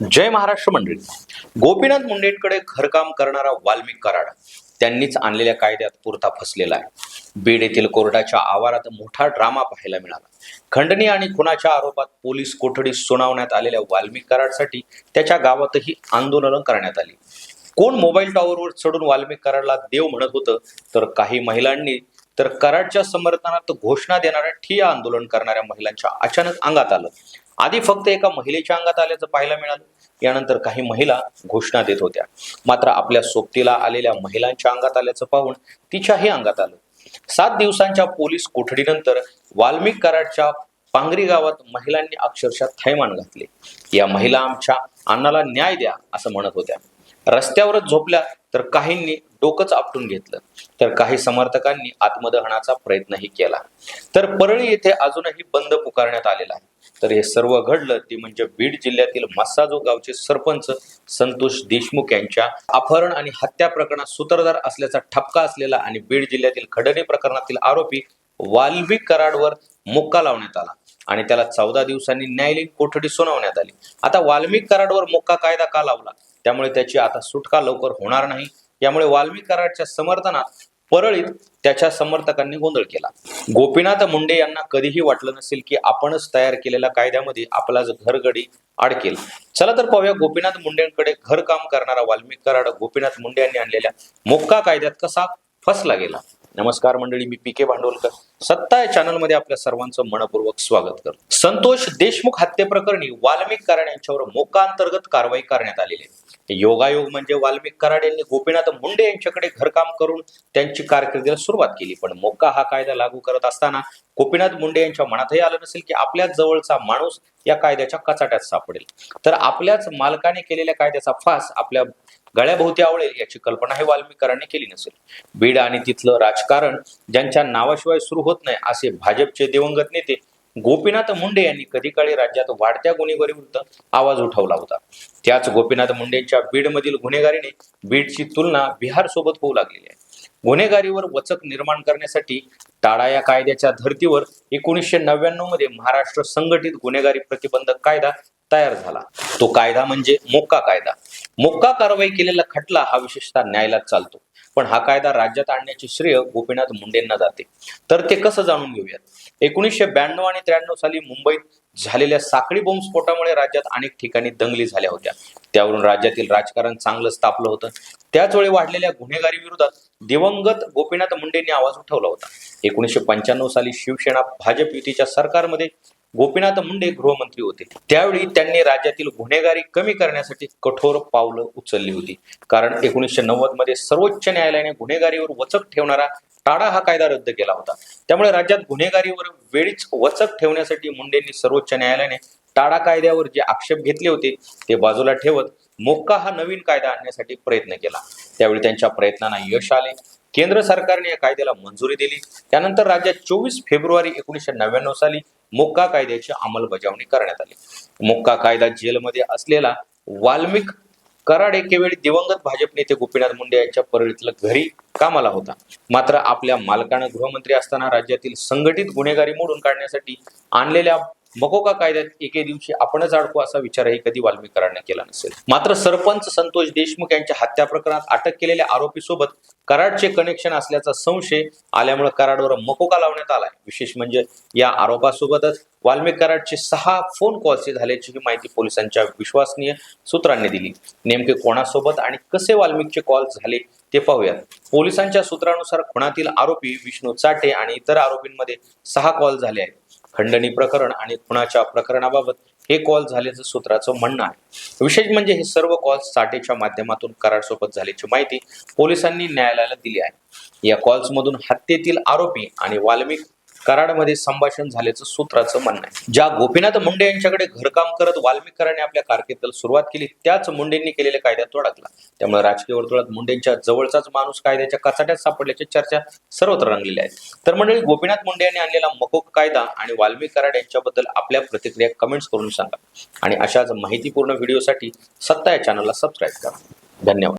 जय महाराष्ट्र मंडळी. गोपीनाथ मुंडेंकडे घरकाम करणारा वाल्मिक कराड त्यांनीच आणलेल्या कायद्यात पुरता फसलेला आहे. बीड येथील कोर्टाच्या आवारात मोठा ड्रामा पाहायला मिळाला. खंडणी आणि खुनाच्या आरोपात पोलीस कोठडीत सुनावण्यात आलेल्या वाल्मिक कराडसाठी त्याच्या गावातही आंदोलन करण्यात आली. कोण मोबाईल टॉवरवर चढून वाल्मिक कराडला देव म्हणत होतं तर काही महिलांनी तर कराडच्या समर्थनात घोषणा देणाऱ्या ठिया आंदोलन करणाऱ्या महिलांच्या अचानक अंगात आलं. आधी फक्त एका महिलेच्या अंगात आल्याचं पाहायला मिळालं. यानंतर काही महिला घोषणा देत होत्या. मात्र आपल्या सोबतीला आलेल्या महिलांच्या अंगात आल्याचं पाहून तिच्याही अंगात आलं. सात दिवसांच्या पोलीस कोठडीनंतर वाल्मिक कराडच्या पांगरी गावात महिलांनी अक्षरशः थैमान घातले. या महिला आमच्या अन्नाला न्याय द्या असं म्हणत होत्या. रस्त्यावरच झोपल्या तर काहींनी डोकंच आपटून घेतलं. तर काही समर्थकांनी आत्मदहनाचा प्रयत्नही केला. तर परळी येथे अजूनही बंद पुकारण्यात आलेला आहे. तर हे सर्व घडलं ते म्हणजे बीड जिल्ह्यातील मस्साजो गावचे सरपंच संतोष देशमुख यांच्या अपहरण आणि हत्या प्रकरणात सूत्रधार असल्याचा ठपका असलेला आणि बीड जिल्ह्यातील खडणे प्रकरणातील आरोपी वाल्वी कराडवर मुक्का लावण्यात आला आणि त्याला चौदा दिवसांनी न्यायालयीन कोठडी सुनावण्यात आली. आता वाल्मिक कराडवर मुक्का कायदा का लावला? त्यामुळे त्याची आता सुटका लवकर होणार नाही. यामुळे वाल्मिक कराडच्या समर्थनात परळीत त्याच्या समर्थकांनी गोंधळ केला. गोपीनाथ मुंडे यांना कधीही वाटलं नसेल की आपणच तयार केलेल्या कायद्यामध्ये आपला घरगडी अडकेल चला तर पाहूया गोपीनाथ मुंडेंकडे घरकाम करणारा वाल्मिक कराड गोपीनाथ मुंडे यांनी आणलेल्या मोक्का कायद्यात कसा फसला गेला. नमस्कार मंडळी मी पी के भांडवलकर. सत्ता या चॅनलमध्ये आपल्या सर्वांचं मनपूर्वक स्वागत करतो. संतोष देशमुख हत्येप्रकरणी वाल्मिक कराड यांच्यावर मोका अंतर्गत कारवाई करण्यात आलेली आहे. योगायोग म्हणजे वाल्मिक कराड यांनी गोपीनाथ मुंडे यांच्याकडे घरकाम करून त्यांची कारकिर्दीला सुरुवात केली. पण मोका हा कायदा लागू करत असताना गोपीनाथ मुंडे यांच्या मनातही आलं नसेल की आपल्याच जवळचा माणूस या कायद्याच्या कचाट्यात सापडेल. तर आपल्याच मालकाने केलेल्या कायद्याचा फास आपल्या गळ्याभोवती आवडेल याची कल्पना हे वाल्मिकरांनी केली नसेल. बीड आणि तिथलं राजकारण ज्यांच्या नावाशिवाय सुरू होत नाही असे भाजपचे दिवंगत नेते गोपीनाथ मुंडे यांनी कधी काळी राज्यात वाढत्या गुन्हेगारीविरुद्ध आवाज उठवला होता. त्याच गोपीनाथ मुंडेंच्या बीडमधील गुन्हेगारीने बीडची तुलना बिहार सोबत होऊ लागलेली आहे. गुन्हेगारीवर वचक निर्माण करण्यासाठी टाळा या कायद्याच्या धर्तीवर एकोणीसशे नव्याण्णवमध्ये महाराष्ट्र संघटित गुन्हेगारी प्रतिबंधक कायदा तयार झाला. तो कायदा म्हणजे मोक्का कायदा. मोक्का कारवाई केलेला खटला हा विशेषतः न्यायालयात चालतो. पण हा कायदा राज्यात आणण्याचे श्रेय गोपीनाथ मुंडेंना जाते. तर ते कसं जाणून घेऊयात? एकोणीसशे ब्याण्णव आणि त्र्याण्णव साली मुंबईत झालेल्या साखळी बॉम्बस्फोटामुळे राज्यात अनेक ठिकाणी दंगली झाल्या होत्या. त्यावरून राज्यातील राजकारण चांगलंच तापलं होतं. त्याच वेळी वाढलेल्या गुन्हेगारी विरोधात दिवंगत गोपीनाथ मुंडेंनी आवाज उठवला होता. एकोणीसशे पंच्याण्णव साली शिवसेना भाजप युतीच्या सरकारमध्ये गोपीनाथ मुंडे गृहमंत्री होते. त्यावेळी त्यांनी राज्यातील गुन्हेगारी कमी करण्यासाठी कठोर पावलं उचलली होती. कारण एकोणीसशे नव्वदमध्ये सर्वोच्च न्यायालयाने गुन्हेगारीवर वचक ठेवणारा टाडा हा कायदा रद्द केला होता. त्यामुळे राज्यात गुन्हेगारीवर वेळीच वचक ठेवण्यासाठी मुंडेंनी सर्वोच्च न्यायालयाने टाळा कायद्यावर जे आक्षेप घेतले होते ते बाजूला ठेवत मोक्का हा नवीन कायदा आणण्यासाठी प्रयत्न केला. त्यावेळी त्यांच्या प्रयत्नांना यश आले. केंद्र सरकारने या कायद्याला मंजुरी दिली. त्यानंतर राज्यात चोवीस फेब्रुवारी एकोणीसशे नव्याण्णव साली मोक्का कायद्याची अंमलबजावणी करण्यात आली. मोक्का कायदा जेलमध्ये असलेला वाल्मिक कराड एकेवेळी दिवंगत भाजप नेते गोपीनाथ मुंडे यांच्या परळीतलं घरी कामाला होता. मात्र आपल्या मालकानं गृहमंत्री असताना राज्यातील संघटित गुन्हेगारी मोडून काढण्यासाठी आणलेल्या मकोका कायद्यात एके दिवशी आपणच अडकू असा विचारही कधी वाल्मीकरांना केला नसेल. मात्र सरपंच संतोष देशमुख यांच्या हत्या प्रकरणात अटक केलेल्या आरोपी सोबत कराडचे कनेक्शन असल्याचा संशय आल्यामुळे कराडवर मकोका लावण्यात आलाय. विशेष म्हणजे या आरोपासोबतच वाल्मिक कराडचे सहा फोन कॉल्स झाल्याची ही माहिती पोलिसांच्या विश्वसनीय सूत्रांनी दिली. नेमके कोणासोबत आणि कसे वाल्मिकचे कॉल झाले ते पाहूयात. पोलिसांच्या सूत्रानुसार खुणातील आरोपी विष्णू चाटे आणि इतर आरोपींमध्ये सहा कॉल झाले आहेत. खंडणी प्रकरण आणि खुणाच्या प्रकरणाबाबत हे कॉल झाल्याचं सूत्राचं म्हणणं आहे. विशेष म्हणजे हे सर्व कॉल्स साठेच्या माध्यमातून कराडसोबत झाल्याची माहिती पोलिसांनी न्यायालयाला दिली आहे. या कॉल्समधून हत्येतील आरोपी आणि वाल्मिक कराडमध्ये संभाषण झाल्याचं सूत्राचं म्हणणं आहे. ज्या गोपीनाथ मुंडे यांच्याकडे घरकाम करत वाल्मिक आपल्या कारकिर्दीला सुरुवात केली त्याच मुंडेंनी केलेल्या कायद्यात अडकला. त्यामुळे राजकीय वर्तुळात मुंडेंच्या जवळचाच माणूस कायद्याच्या कचाट्यात सापडल्याची चर्चा सर्वत्र रंगलेल्या आहेत. तर मंडळी गोपीनाथ मुंडे यांनी आणलेला मकोक कायदा आणि वाल्मिक कराड यांच्याबद्दल आपल्या प्रतिक्रिया कमेंट्स करून सांगा. आणि अशाच माहितीपूर्ण व्हिडिओसाठी सत्ता या चॅनलला सबस्क्राईब करा. धन्यवाद.